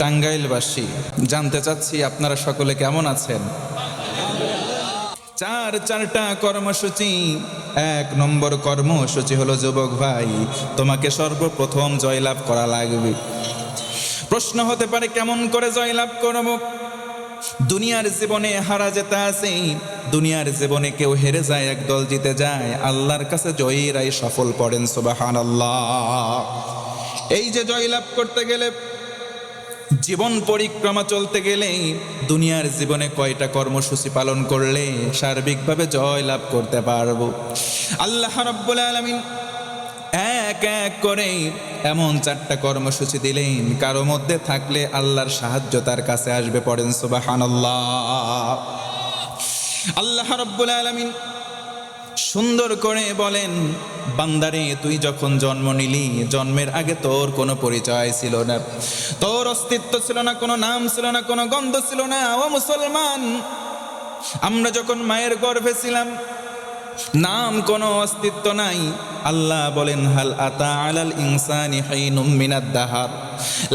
টাঙ্গাইলবাসী, জানতে চাচ্ছি আপনারা সকলে কেমন আছেন? চার চারটা কর্মসূচি, এক নম্বর কর্মসূচি হলো যুবক ভাই, তোমাকে সর্বপ্রথম জয়লাভ করা লাগবে। প্রশ্ন হতে পারে, কেমন করে জয়লাভ করব? দুনিয়ার জীবনে হারা যেতে আছে, দুনিয়ার জীবনে কেউ হেরে যায়, একদল জিতে যায়। আল্লাহর কাছে জয়ীরাই সফল পড়েন সুবাহান এই যে জয়লাভ করতে গেলে জীবন পরিক্রমা চলতে গেলে দুনিয়ার জীবনে কয়টা কর্মসূচি পালন করলে সার্বিকভাবে জয় লাভ করতে পারব? আল্লাহ রব্বুল আলমিন এক এক করে এমন চারটা কর্মসূচি দিলেন। কারও মধ্যে থাকলে আল্লাহর সাহায্য তার কাছে আসবে, পড়েন সুবাহানাল্লাহ। আল্লাহ রব্বুল আলমিন সুন্দর করে বলেন, বান্দারে, তুই যখন জন্ম নিলি, জন্মের আগে তোর কোনো পরিচয় ছিল না। তোর অস্তিত্ব ছিল না, কোনো নাম ছিল না, কোনো গন্ধ ছিল না। ও মুসলমান, আমরা যখন মায়ের গর্ভে ছিলাম, নাম কোনো অস্তিত্ব নাই। আল্লাহ বলেন, হাল আতা আলাল ইনসানি হাইনুম মিনাদ দাহার।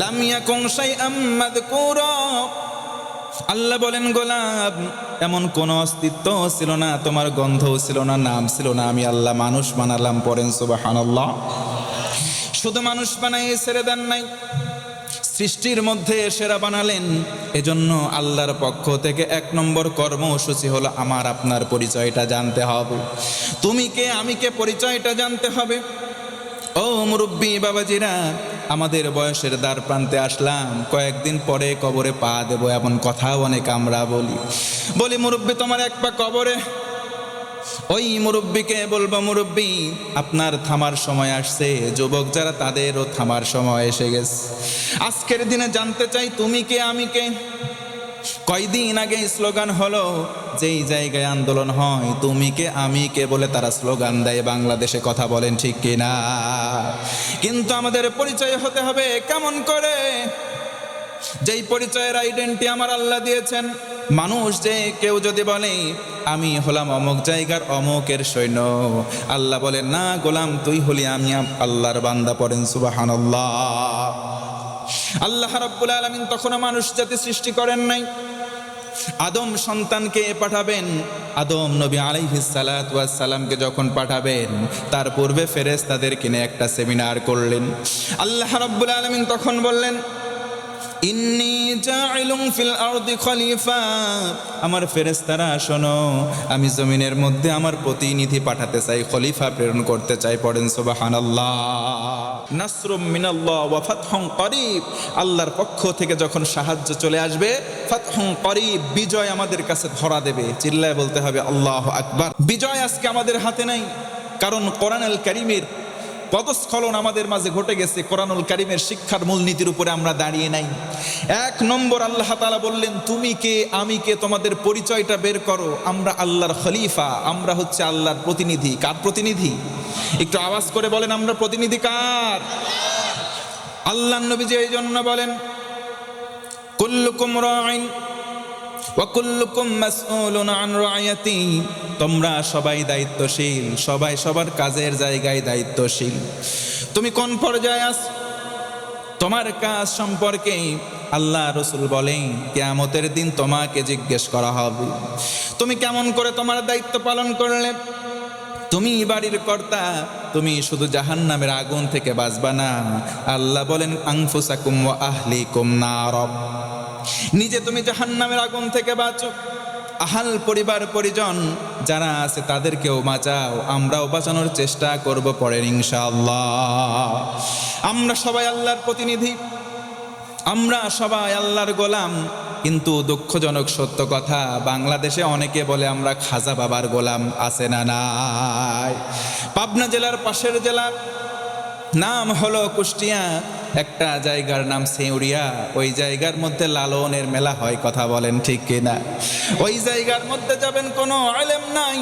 লাম ইয়াকুন শাইআম মাযকুরা। আল্লাহ বলেন গোলাপ এমন কোন অস্তিত্ব ছিল না, তোমার গন্ধও ছিল না, নাম ছিল না, আমি আল্লাহ মানুষ বানালাম পড়েন সুবাহানাল্লাহ। শুধু মানুষ বানাই ছেড়ে দেন নাই, সৃষ্টির মধ্যে সেরা বানালেন। এজন্য আল্লাহর পক্ষ থেকে এক নম্বর কর্মসূচি হলো, আমার আপনার পরিচয়টা জানতে হবে। তুমি কে, আমি কে, পরিচয়টা জানতে হবে? ও মুরব্বী বাবাজিরা আমাদের বয়সের দ্বার প্রান্তে আসলাম। কয়েকদিন পরে কবরে পা দেবো এমন কথাও অনেক আমরা বলি। বলি, মুরব্বী, তোমার এক পা কবরে। ওই মুরব্বীকে বলব, মুরব্বী, আপনার থামার সময় আসছে। যুবক যারা, তাদেরও থামার সময় এসে গেছে। আজকের দিনে জানতে চাই, তুমি কে, আমি কে? কয়দিন আগে স্লোগান হলো, যেই জায়গায় আন্দোলন হয়, তুমি কে, আমি কে বলে তারা স্লোগান দেয়। বাংলাদেশে কথা বলেন ঠিক কিনা কিন্তু আমাদের পরিচয় হতে হবে কেমন করে? যেই পরিচয়ের আইডেন্টি আমার আল্লাহ দিয়েছেন, মানুষ যে কেউ যদি বলে, আমি হলাম অমুক জায়গার অমুকের সৈন্য আল্লাহ বলে না গোলাম, তুই হলি আমি আল্লাহর বান্দা পড়েন সুবাহান্লাহ আল্লাহ রাব্বুল আলমিন তখনও মানুষ জাতি সৃষ্টি করেন নাই। আদম সন্তানকে পাঠাবেন। আদম নবী সালামকে যখন পাঠাবেন, তার পূর্বে ফেরেস তাদের কিনে একটা সেমিনার করলেন। আল্লাহ রব্বুল আলমিন তখন বললেন ইন্নি জাইলুম ফিল আরদি খলিফা। আমার ফেরেশতারা, শোনো, আমি জমিনের মধ্যে আমার প্রতিনিধি পাঠাতে চাই, খলিফা প্রেরণ করতে চাই পড়েন সুবহানাল্লাহ। নাসরুম মিনাল্লাহ ওয়া ফাতহুন করিব। আল্লাহর পক্ষ থেকে যখন সাহায্য চলে আসবে, ফাতহুন করিব, বিজয় আমাদের কাছে ধরা দেবে। চিল্লায় বলতে হবে, আল্লাহ আকবার। বিজয় আজকে আমাদের হাতে নাই, কারণ কোরআন আল কারিমের পদস্খলন আমাদের মাঝে ঘটে গেছে কোরআনুল কারিমের শিক্ষার মূলনীতির উপরে আমরা দাঁড়িয়ে নাই। এক নম্বর আল্লাহ তালা বললেন, তুমি কে? আমি কে? তোমাদের পরিচয়টা বের করো। আমরা আল্লাহর খলিফা। আমরা হচ্ছে আল্লাহর প্রতিনিধি। কার প্রতিনিধি? একটু আওয়াজ করে বলেন, আমরা প্রতিনিধি কার? আল্লাহ নবীজি এই জন্য বলেন, কুল্লুকুম রাইন ওয়াকুল্লুকুম মাসউলুন তোমরা সবাই দায়িত্বশীল, সবাই সবার কাজের জায়গায় দায়িত্বশীল। তুমি কোন পর্যায়ে আস তোমার কাজ সম্পর্কে আল্লাহ রসুল বলেন, কেয়ামতের দিন তোমাকে জিজ্ঞেস করা হবে। তুমি কেমন করে তোমার দায়িত্ব পালন করলে? তুমি বাড়ির কর্তা, তুমি শুধু জাহান্নামের আগুন থেকে বাঁচবা না। আল্লাহ বলেন আংফুসাকুম ওয়া আহলিকুম নারব নিজে তুমি জাহান্নামের আগুন থেকে বাঁচো। আহাল পরিবার, পরিজন যারা আছে তাদেরকেও বাঁচাও। আমরাও বাঁচানোর চেষ্টা করব পরে ইনশাআল্লাহ। আমরা সবাই আল্লাহর প্রতিনিধি। আমরা সবাই আল্লাহর গোলাম। কিন্তু দুঃখজনক সত্য কথা, বাংলাদেশে অনেকে বলে আমরা খাজা বাবার গোলাম, আছে না নাই? পাবনা জেলার পাশের জেলা, নাম হলো কুষ্টিয়া, একটা জায়গার নাম সেউরিয়া, ওই জায়গার মধ্যে লালনের মেলা হয়, কথা বলেন ঠিক কিনা? ওই জায়গার মধ্যে যাবেন কোনো আলেম নাই,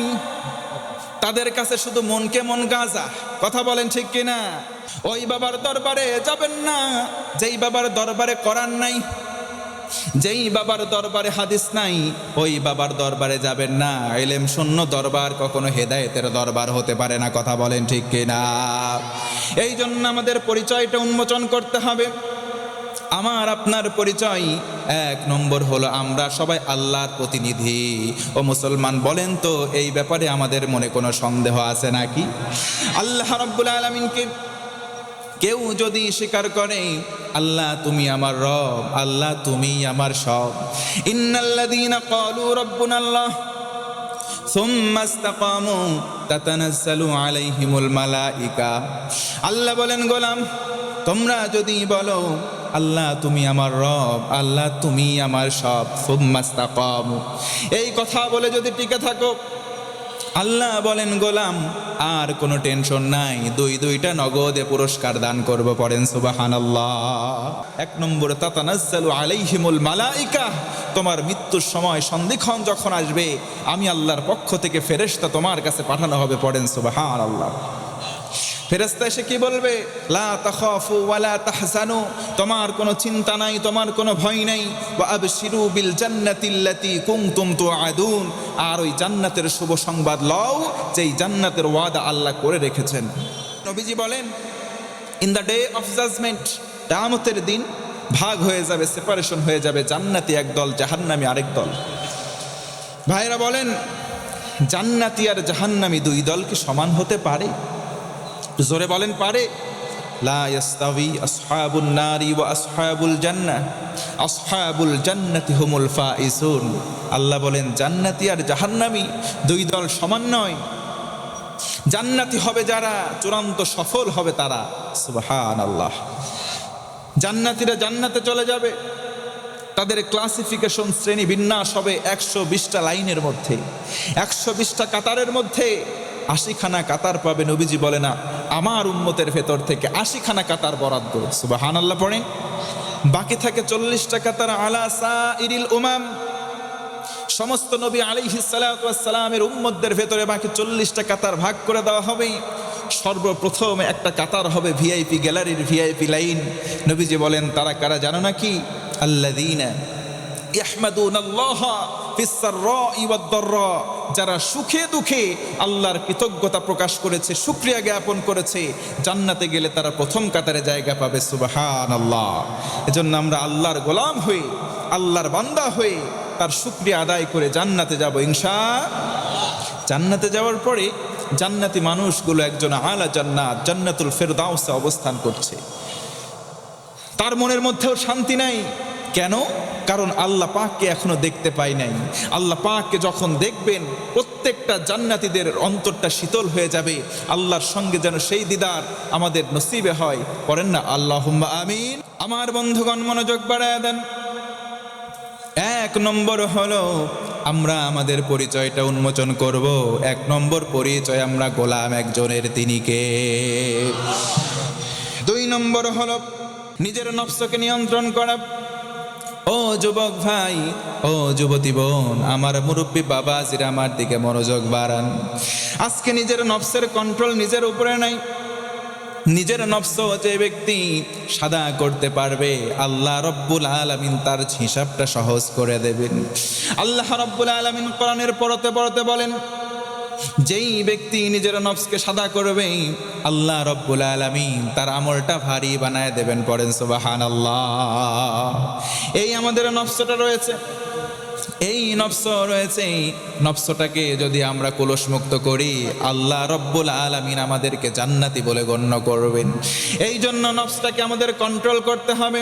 তাদের কাছে শুধু মনকে মন গাজা, কথা বলেন ঠিক কিনা? ওই বাবার দরবারে যাবেন না, যেই বাবার দরবারে করার নাই যেই বাবার দরবারে হাদিস নাই, ওই বাবার দরবারে যাবেন না। এলেম শূন্য দরবার কখনো হেদায়েতের দরবার হতে পারে না, কথা বলেন ঠিক কিনা? এই জন্য আমাদের পরিচয়টা উন্মোচন করতে হবে। আমার, আপনার পরিচয় এক নম্বর হলো আমরা সবাই আল্লাহর প্রতিনিধি। ও মুসলমান, বলেন তো, এই ব্যাপারে আমাদের মনে কোনো সন্দেহ আছে নাকি? আল্লাহ রব্বুল আলমিনকে কেউ যদি স্বীকার করে, আল্লাহ তুমি আমার রব, আল্লাহ তুমি আমার সব। ইন্নাল্লাদিনা ক্বালু রাব্বুনাল্লাহ, সুম্মা ইসতাকামু তাতানাজ্জালু আলাইহিমুল মালাইকা। আল্লাহ বলেন, গোলাম, তোমরা যদি বলো, আল্লাহ তুমি আমার রব, আল্লাহ তুমি আমার সব। সুম্মাস্তাকামু এই কথা বলে যদি টিকে থাকো আল্লাহ বলেন, গোলাম, আর কোনো টেনশন নাই। দুই দুইটা নগদে পুরস্কার দান করব পড়েন সুবাহান এক নম্বরে, তাতানাজ্জালু আলাইহিমুল মালাইকা, তোমার মৃত্যুর সময় সন্ধিক্ষণ যখন আসবে, আমি আল্লাহর পক্ষ থেকে ফেরেশতা তোমার কাছে পাঠানো হবে, পড়েন সুবাহান আল্লাহ ফেরেস্তা এসে কি বলবে? লা তোমার কোনো চিন্তা নাই, তোমার কোনো ভয় নাই। আবশিরু বিল জান্নাতিল্লাতি কুনতুম তুআদুন। আর ওই জান্নাতের শুভ সংবাদ লও, যেই জান্নাতের ওয়াদা আল্লাহ করে রেখেছেন। নবীজি বলেন in the day of judgement কিয়ামতের দিন ভাগ হয়ে যাবে সেপারেশন হয়ে যাবে, জান্নাতি এক দল, জাহান্নামী আরেক দল। ভাইরা বলেন, জান্নাতি আর জাহান্নামি দুই দল কি সমান হতে পারে? জোরে বলেন, পারে। লা ইয়াস্তাবি আসহাবুন নারি ওয়া আসহাবুল জান্নাহ। আসহাবুল জান্নাতি আল্লাহ বলেন, জান্নাতি আর জাহান্নামী দুই দল সমান নয়। জান্নাতি হবে যারা, চূড়ান্ত সফল হবে তারা। সুবহানাল্লাহ। জান্নাতীরা জান্নাতে চলে যাবে। তাদের ক্লাসিফিকেশন শ্রেণি বিন্যাস হবে একশো বিশটা লাইনের মধ্যে, একশো বিশটা কাতারের মধ্যে। আশিখানা কাতার পাবে নবীজি বলে না, আমার উম্মতের ভেতর থেকে আশিখানা কাতার বরাদ্দ সুবাহান আল্লাহ পড়ে। বাকি থাকে চল্লিশটা কাতার আলা সা ইরিল উমাম। সমস্ত নবী আলিহি সালামের উম্মতদের ভেতরে বাকি চল্লিশটা কাতার ভাগ করে দেওয়া হবে। সর্বপ্রথম একটা কাতার হবে ভিআইপি গ্যালারির ভিআইপি লাইন। নবীজি বলেন, তারা কারা জানো নাকি? আল্লাদিনা ইয়াহমাদুন আল্লাহ যারা সুখে দুঃখে আল্লাহর কৃতজ্ঞতা প্রকাশ করেছে, সুক্রিয়া জ্ঞাপন করেছে, জান্নাতে গেলে তারা প্রথম কাতারে জায়গা পাবে সুবাহান আল্লাহ এজন্য আমরা আল্লাহর গোলাম হয়ে, আল্লাহর বান্দা হয়ে তার সুক্রিয়া আদায় করে জান্নাতে যাব ইনশা জান্নাতে যাওয়ার পরে জান্নাতি মানুষগুলো একজন আলা জান্নাত, জান্নাতুল ফেরদাউসে অবস্থান করছে। তার মনের মধ্যেও শান্তি নাই। কেন? কারণ আল্লাহ পাককে এখনও দেখতে পাই নাই। আল্লাহ পাককে যখন দেখবেন, প্রত্যেকটা জান্নাতিদের অন্তরটা শীতল হয়ে যাবে। আল্লাহর সঙ্গে যেন সেই দিদার আমাদের নসিবে হয়। করেন না আল্লাহ আমিন। আমার বন্ধুগণ, মনোযোগ বাড়ায় দেন। এক নম্বর হলো, আমরা আমাদের পরিচয়টা উন্মোচন করব। এক নম্বর পরিচয়, আমরা গোলাম একজনের তিনিকে। দুই নম্বর হলো, নিজের নফসকে নিয়ন্ত্রণ করা। ও যুবক ভাই, ও যুবতী বোন, আমার মুরব্বী বাবা জিরা আমার দিকে মনোযোগ বাড়ান। আজকে নিজের নফসের কন্ট্রোল নিজের উপরে নাই। নিজের নফস যে ব্যক্তি সাদা করতে পারবে, আল্লাহ রব্বুল আলমিন তার হিসাবটা সহজ করে দেবেন। আল্লাহ রব্বুল আলমিন কোরআনের পরতে পরতে বলেন যেই ব্যক্তি নিজের নফসকে সাদা করবে, আল্লাহ রব্বুল আলমিন তার আমলটা ভারী বানায় দেবেন পড়েন সুবাহান আল্লাহ এই আমাদের নফসটা রয়েছে। এই নফস রয়েছে। নফসটাকে যদি আমরা কলসমুক্ত করি, আল্লাহ রব্বুল আলমিন আমাদেরকে জান্নাতি বলে গণ্য করবেন। এই জন্য নফসটাকে আমাদের কন্ট্রোল করতে হবে।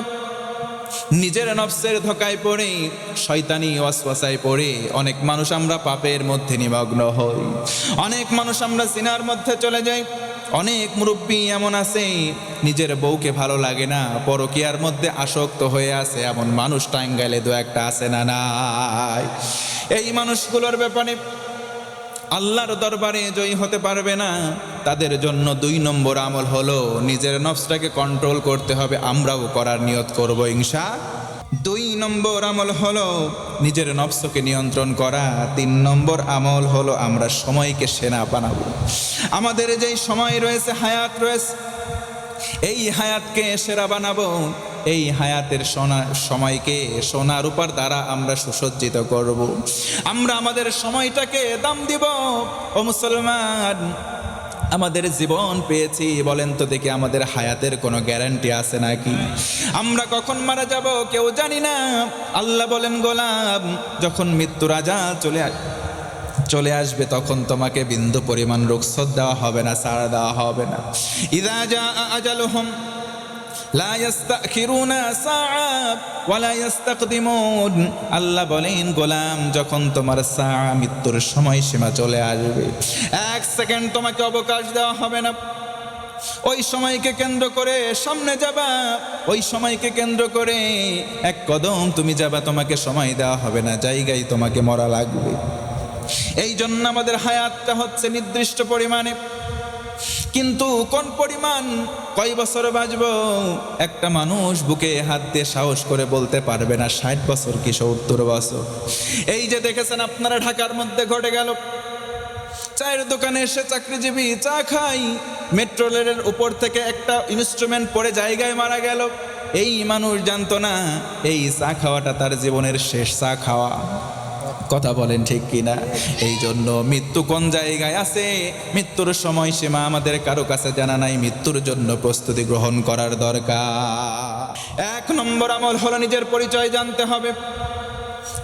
নিজের নফসের ধোকায় পড়ে, শয়তানি ওয়াসওয়াসায় পড়ে। অনেক মানুষ আমরা পাপের মধ্যে নিমগ্ন হই। অনেক মানুষ আমরা সিনার মধ্যে চলে যাই। অনেক মুরব্বী এমন আছে, নিজের বউকে ভালো লাগে না, পরকিয়ার মধ্যে আসক্ত হয়ে আছে। এমন মানুষ টাঙ্গাইলে দু একটা আছে না নাই? এই মানুষগুলোর ব্যাপারে আল্লাহর দরবারে জয়ী হতে পারবে না, তাদের জন্য দুই নম্বর আমল হলো নিজের নফসটাকে কন্ট্রোল করতে হবে, আমরাও করার নিয়ত করব ইংসা দুই নম্বর আমল হলো নিজের নফসকে নিয়ন্ত্রণ করা, তিন নম্বর আমল হলো আমরা সময়কে সেনা বানাবো। আমাদের যেই সময় রয়েছে, হায়াত রয়েছে, এই হায়াতকে সেরা বানাবো এই হায়াতের সোনা, সময়কে সোনার উপর দ্বারা আমরা সুসজ্জিত করব। আমরা আমাদের সময়টাকে দাম দিব। ও মুসলমান, আমাদের জীবন পেয়েছি, বলেন তো দেখি আমাদের হায়াতের কোনো গ্যারান্টি আছে নাকি? আমরা কখন মারা যাব কেউ জানি না। আল্লাহ বলেন, গোলাম, যখন মৃত্যু রাজা চলে আস চলে আসবে, তখন তোমাকে বিন্দু পরিমাণ রুখসত দেওয়া হবে না সাড়া দেওয়া হবে না। ইদা যা লা ইয়াস্তাখিরুনা সাআ ওয়ালা ইয়াস্তাকদিমুন। আল্লাহ বলেন, গোলাম, যখন তোমার সা মৃত্যুর সময় সীমা চলে আসবে, এক সেকেন্ড তোমাকে অবকাশ দেওয়া হবে না। ওই সময়কে কেন্দ্র করে সামনে যাবা, ওই সময়কে কেন্দ্র করে এক কদম তুমি যাবা, তোমাকে সময় দেওয়া হবে না, জায়গায় তোমাকে মরা লাগবে। এই জন্য আমাদের হায়াতটা হচ্ছে নির্দিষ্ট পরিমাণে। কিন্তু কোন পরিমাণ কয় বছর বাঁচব? একটা মানুষ বুকে হাত দিয়ে সাহস করে বলতে পারবে না, ষাট বছর কি সত্তর বছর? এই যে দেখেছেন আপনারা, ঢাকার মধ্যে ঘটে গেল। চায়ের দোকানে এসে চাকরিজীবী চা খাই, মেট্রো রেলের উপর থেকে একটা ইনস্ট্রুমেন্ট পড়ে জায়গায় মারা গেল। এই মানুষ জানতো না, এই চা খাওয়াটা তার জীবনের শেষ চা খাওয়া। কথা বলেন ঠিক কিনা? এই জন্য মৃত্যু কোন জায়গায় আছে? মৃত্যুর সময়সীমা আমাদের কারও কাছে জানা নাই। মৃত্যুর জন্য প্রস্তুতি গ্রহণ করার দরকার। এক নম্বর আমল হলো নিজের পরিচয় জানতে হবে।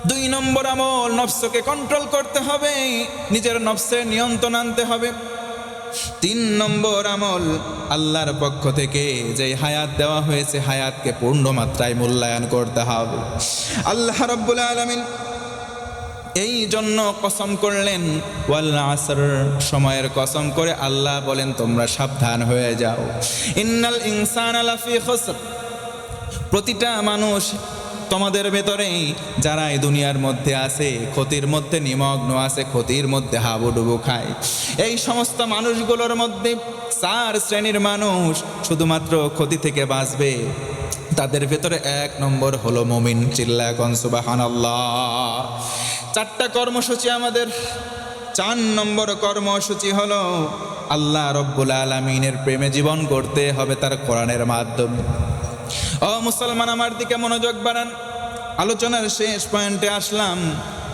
দুই নম্বর আমল, নফসকে কন্ট্রোল করতে হবে। নিজের নফসের নিয়ন্ত্রণ আনতে হবে। তিন নম্বর আমল, আল্লাহর পক্ষ থেকে যে হায়াত দেওয়া হয়েছে, হায়াতকে পূর্ণ মাত্রায় মূল্যায়ন করতে হবে। আল্লাহ রব্বুল আলমিন এই জন্য কসম করলেন। ওয়াল আসর, সময়ের কসম করে আল্লাহ বলেন, তোমরা সাবধান হয়ে যাও। ইন্নাল ইনসান আলাফি খসর। প্রতিটা মানুষ তোমাদের ভেতরে যারা এই দুনিয়ার মধ্যে আছে, ক্ষতির মধ্যে নিমগ্ন আছে, ক্ষতির মধ্যে হাবুডুবু খায়। এই সমস্ত মানুষগুলোর মধ্যে চার শ্রেণির মানুষ শুধুমাত্র ক্ষতি থেকে বাঁচবে। তাদের ভেতরে এক নম্বর হলো মমিন চিল্লা কনসুবাহান চারটা কর্মসূচি আমাদের। চার নম্বর কর্মসূচি হলো আল্লাহ রব্বুল আলমিনের প্রেমে জীবন করতে হবে তার কোরআনের মাধ্যমে। ও মুসলমান, আমার দিকে মনোযোগ বাড়ান। আলোচনার শেষ পয়েন্টে আসলাম।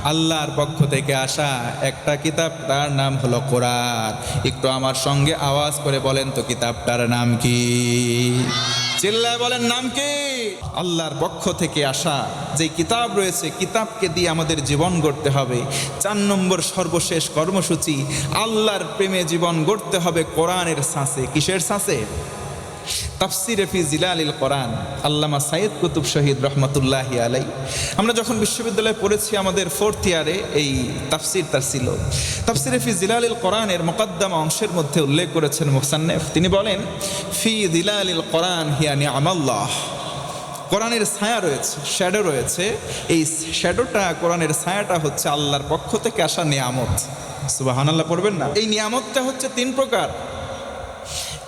আল্লাহর পক্ষ থেকে আসা একটা কিতাব, তার নাম হলো কোরআন। একটু আমার সঙ্গে আওয়াজ করে বলেন তো কিতাবটার নাম কি? চিল্লায় বলেন, নাম কি? আল্লাহর পক্ষ থেকে আসা, যে কিতাব রয়েছে, কিতাবকে দিয়ে আমাদের জীবন গড়তে হবে। চার নম্বর সর্বশেষ কর্মসূচি, আল্লাহর প্রেমে জীবন গড়তে হবে কোরআনের সাঁসে কিসের সাঁসে তাফসিরে জিলালিল কোরআন, আল্লামা সাইদ কুতুব শহীদ রহমতুল্লাহ আলাই আমরা যখন বিশ্ববিদ্যালয়ে পড়েছি, আমাদের ফোর্থ ইয়ারে এই তাফসির তার ছিল। তাফসিরে ফি জিলালিল কোরআনের মোকদ্দমা অংশের মধ্যে উল্লেখ করেছেন মুসান্নেফ। তিনি বলেন, ফি জিলালিল কোরআন হিয়া নিয়ামাল্লাহ। কোরআনের ছায়া রয়েছে শ্যাডো রয়েছে। এই শ্যাডোটা কোরআনের ছায়াটা হচ্ছে আল্লাহর পক্ষ থেকে আসা নিয়ামত। সুবাহান আল্লাহ পড়বেন না? এই নিয়ামতটা হচ্ছে তিন প্রকার।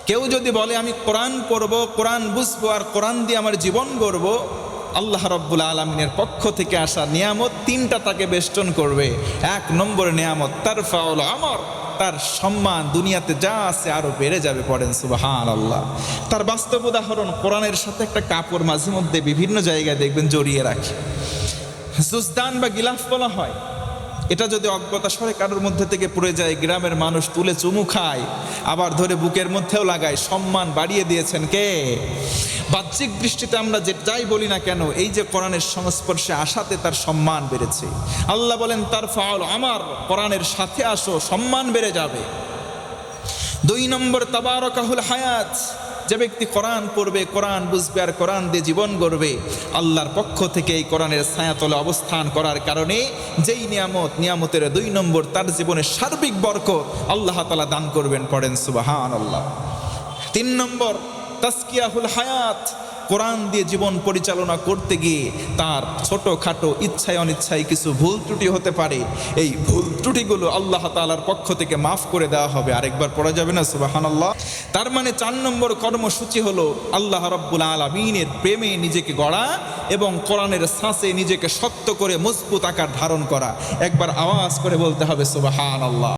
কেউ যদি বলে, আমি কোরআন পড়ব, কোরআন বুঝব আর কোরআন দিয়ে আমার জীবন গড়ব, আল্লাহ রব্বুল আলমিনের পক্ষ থেকে আসা নিয়ামত তিনটা তাকে বেষ্টন করবে। এক নম্বর নিয়ামত তার ফাউল আমার। তার সম্মান দুনিয়াতে যা আছে আরও বেড়ে যাবে পড়েন সুবাহান আল্লাহ তার বাস্তব উদাহরণ কোরআনের সাথে একটা কাপড় মাঝে মধ্যে বিভিন্ন জায়গায় দেখবেন জড়িয়ে রাখে। জুজদান বা গিলাফ বলা হয়। এটা যদি অজ্ঞতা সরে কারোর মধ্যে থেকে পড়ে যায়, গ্রামের মানুষ তুলে চুমু খায়, আবার ধরে বুকের মধ্যেও লাগায়, সম্মান বাড়িয়ে দিয়েছেন কে? বাহ্যিক দৃষ্টিতে আমরা যে যাই বলি না কেন, এই যে কোরআনের সংস্পর্শে আসাতে তার সম্মান বেড়েছে। আল্লাহ বলেন, তার ফাউল আমার, কোরআনের সাথে আসো, সম্মান বেড়ে যাবে। দুই নম্বর, তাবারকাহুল হায়াত। যে ব্যক্তি কোরআন পড়বে, কোরআন বুঝবে আর কোরআন দিয়ে জীবন গড়বে, আল্লাহর পক্ষ থেকে এই কোরআনের ছায়াতলে অবস্থান করার কারণে যেই নিয়ামত, নিয়ামতের দুই নম্বর তার জীবনের সার্বিক বর্ক আল্লাহ তালা দান করবেন, পড়েন সুবাহান আল্লাহ তিন নম্বর তাস্কিয়াহুল হায়াত। কোরআন দিয়ে জীবন পরিচালনা করতে গিয়ে তার ছোট খাটো ইচ্ছায় অনিচ্ছায় কিছু ভুল ত্রুটি হতে পারে। এই ভুল ত্রুটিগুলো আল্লাহ তালার পক্ষ থেকে মাফ করে দেওয়া হবে। আরেকবার পড়া যাবে না? সুবাহান আল্লাহ তার মানে চার নম্বর কর্মসূচি হলো আল্লাহ রব্বুল আলমিনের প্রেমে নিজেকে গড়া এবং কোরআনের শ্বাসে নিজেকে শক্ত করে মজবুত আকার ধারণ করা। একবার আওয়াজ করে বলতে হবে সুবাহান আল্লাহ